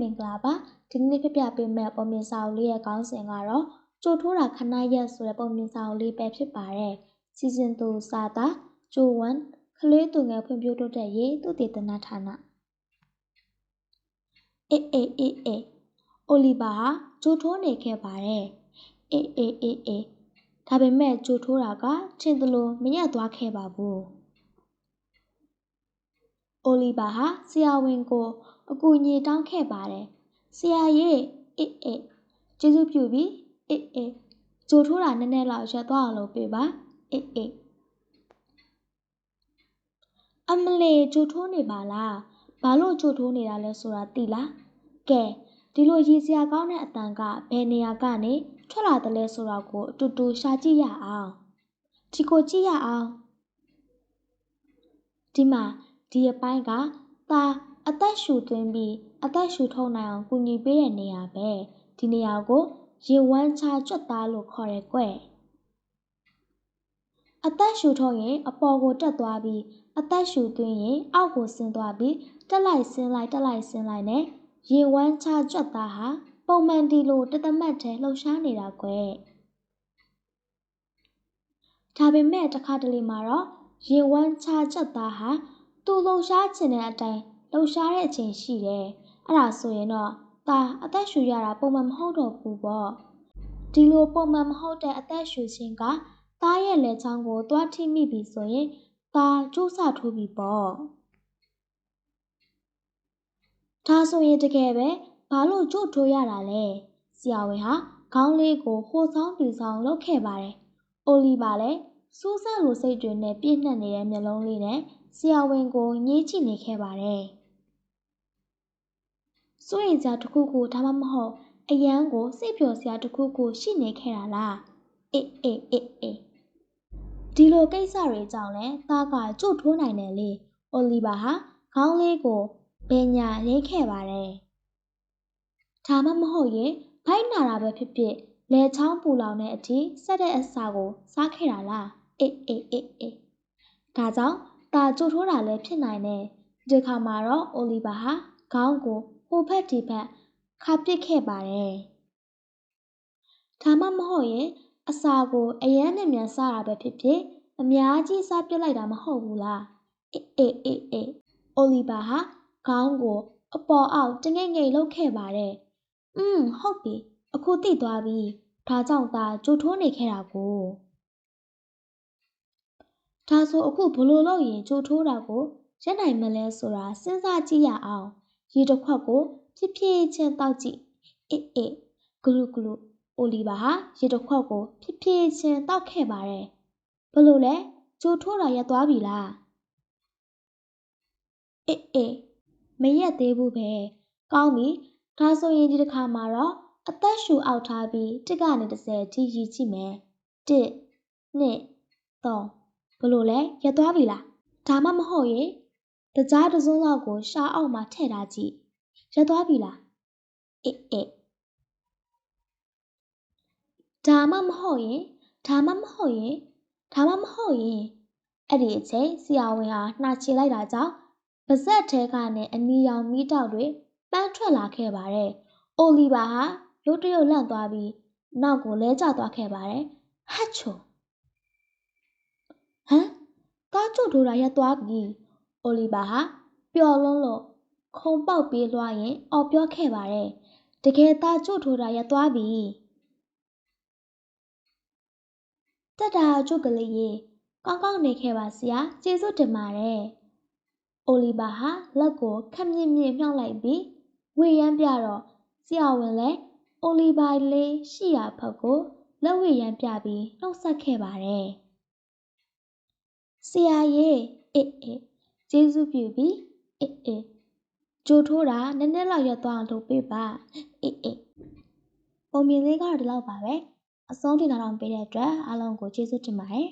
မင်္ဂလာပါဒီနေ့ပြပြပေးမယ့်ပုံမြင်စာအုပ်လေးရဲ့ခေါင်းစဉ်ကတော့ကြိုထိုးတာခဏရက်ဆိုတဲ့ပုံမြင်စာအုပ်လေးပဲဖြစ်ပါတယ်စီစဉ်သူစာသားဂျိုဝမ်ကလေးသူငယ်ဖွံ့ဖြိုးတိုးတက်ရေးသူတည်တနာဌာနအေးအေးအေးအေးအိုလီဗာဟာကြိုထိုးနေခဲ့ပါတယ်အေးအေးအေးအေးဒါပေမဲ့ကြိုထိုးတာကထင်သလိုမရက်သွားခဲ့ပါဘူးအိုလီဗာဟာဆရာဝန်ကို အကူအညီတောင်းခဲ့ပါတယ်။ဆရာရဲ့အေးအေးကျေးဇူးပြုပြီးအေးအေးကြိုထိုးတာနည်းနည်းလောက်ရက်သွားအောင်လုပ်ပေးပါအေးအေးအမလေးကြိုထိုးနေပါလားဘာလို့ကြိုထိုးနေတာလဲဆိုတာသိလားကဲဒီလိုရည်စရာကောင်းတဲ့အတန်ကဘယ်နေရာကနေထွက်လာတယ်လဲဆိုတာကိုအတူတူရှာကြည့်ရအောင်ဒီကိုကြည့်ရအောင်ဒီမှာဒီအပိုင်းကသာ အသက်ရှူသွင်းပြီးအသက်ရှူထုတ်နိုင်အောင်ကူညီပေးတဲ့နေရာပဲဒီနေရာကိုရေဝမ်းချကြွက်သားလို့ခေါ်ရဲကွအသက်ရှူထုတ်ရင်အပေါ်ကိုတက်သွားပြီးအသက်ရှူသွင်းရင်အောက်ကိုဆင်းသွားပြီးတက်လိုက်ဆင်းလိုက်တက်လိုက်ဆင်းလိုက်နဲ့ရေဝမ်းချကြွက်သားဟာပုံမှန်ဒီလိုတသမတ်ထဲလှုပ်ရှားနေတာကွဒါပေမဲ့တစ်ခါတလေမှာတော့ရေဝမ်းချကြွက်သားဟာသူလှုပ်ရှားခြင်းတဲ့အတိုင်း လှုပ်ရှားတဲ့အချိန်ရှိတယ်။အဲ့ဒါဆိုရင်တော့ဒါအသက်ရှူရတာပုံမှန်မဟုတ်တော့ဘူးပေါ့။ဒီလိုပုံမှန်မဟုတ်တဲ့အသက်ရှူခြင်းကသားရဲ့လက်ချောင်းကိုသွားထိမိပြီဆိုရင်သားကျိုးဆထိုးပြီပေါ့။ဒါဆိုရင်တကယ်ပဲဘာလို့ကြို့ထိုးရတာလဲ။ဆရာဝန်ဟာခေါင်းလေးကိုဟိုဆောင်ဒီဆောင်လုပ်ခဲ့ပါတယ်။အိုလီပါလည်းစူးစမ်းလိုစိတ်တွေနဲ့ပြည့်နှက်နေတဲ့မျက်လုံးလေးနဲ့ဆရာဝန်ကိုညှိကြည့်နေခဲ့ပါတယ်။ စိုးရိမ်စရာတစ်ခုခုဒါမှမဟုတ်အယမ်းကိုစိတ်ပျော်စရာတစ်ခုခုရှိနေခဲ့တာလား။အေးအေးအေးအေးဒီလိုကိစ္စတွေကြောင့်လဲသားကကြို့ထိုးနိုင်တယ်လေ။အိုလီဗာဟာခေါင်းလေးကိုဘယ်ညာရိတ်ခဲ့ပါတယ်။ဒါမှမဟုတ်ရင်ဘိုက်နာတာပဲဖြစ်ဖြစ်လဲချောင်းပူလောင်တဲ့အထိဆက်တဲ့အစာကိုစားခဲ့တာလား။အေးအေးအေးအေးဒါကြောင့်တာကြိုထိုးတာလည်းဖြစ်နိုင်တယ်။ဒီခါမှာတော့အိုလီဗာဟာခေါင်းကို ဟိုဘက်ဒီဘက်ခါပစ်ခဲ့ပါတယ်။ဒါမှမဟုတ်ရင်အစာကိုအရန်နဲ့မြန်စားတာပဲဖြစ်ဖြစ်အများကြီးစားပစ်လိုက်တာမဟုတ်ဘူးလား။အေးအေးအေးအေးအိုလီဗာဟာခေါင်းကို အပေါ်အောက်တငိမ့်ငိမ့်လှုပ်ခဲ့ပါတယ်။อืมဟုတ်ပြီ။အခုသိသွားပြီ။ဒါကြောင့်သာကြိုထိုးနေခဲ့တာကို။ဒါဆိုအခုဘလို့လို့ရင်ကြိုထိုးတာကိုရက်နိုင်မလဲဆိုတာစဉ်းစားကြည့်ရအောင် ရေတစ်ခွက်ကိုဖြည်းဖြည်းချင်းတောက်ကြည့်အေးအေးဂလူဂလူအိုလီဗာဟာရေတစ်ခွက်ကိုဖြည်းဖြည်းချင်းတောက်ခဲ့ပါတယ်ဘလို့လဲကြိုထိုးတာရက်သွားပြီလားအေးအေးမရက်သေးဘူးပဲကောင်းပြီဒါဆိုရင်ဒီတစ်ခါမှာတော့အသက်ရှူအောက်ထားပြီးတစ်ကနေ30ထိရည်ကြည့်မယ်1 2 3ဘလို့လဲရက်သွားပြီလားဒါမှမဟုတ်ရင် တကြားတစုံလောက်ကိုရှားအောက်မှာထည့်ထားကြည့်ရက်သွားပြီလားအေးအေးဒါမှမဟုတ်ရင်ဒါမှမဟုတ်ရင်ဒါမှမဟုတ်ရင်အဲ့ဒီအချိန်ဆရာဝန်ဟာနှာချေလိုက်တာကြောင့်ပါဇက်ထဲကနေအနီရောင်မီးတောက်တွေပန်းထွက်လာခဲ့ပါတယ်။အိုလီဗာဟာရုတ်တရုတ်လန့်သွားပြီးနောက်ကိုလဲကျသွားခဲ့ပါတယ်။ဟတ်ချုံဟမ်ကားကျုပ်ထိုးတာရက်သွားပြီ အိုလီဗာဟာပျော်လွန်းလို့ခုံပေါက်ပြေးလွှားရင်အော်ပြောခဲ့ပါတယ်တကယ်သားကျုပ်ထိုးတာရက်သွားပြီတက်တာကျုပ်ကလေးရေကောင်းကောင်းနေခဲ့ပါဆရာကျေးဇူးတင်ပါတယ်အိုလီဗာဟာလက်ကိုခက်မြင့်မြင့်မြှောက်လိုက်ပြီးဝေရမ်းပြတော့ဆရာဝန်လည်းအိုလီဗာလေးရှိရာဖက်ကိုလက်ဝေရမ်းပြပြီးနှုတ်ဆက်ခဲ့ပါတယ်ဆရာရေအေးအေး ကျေးဇူးပြုပြီအေးအေးကြိုထိုးတာနည်းနည်းလောက်ရက်သွားအောင်လုပ်ပေးပါအေးအေးပုံမြင်လေးကတော့ဒီလောက်ပါပဲအဆုံးထိနားထောင်ပေးတဲ့အတွက်အားလုံးကိုကျေးဇူးတင်ပါတယ်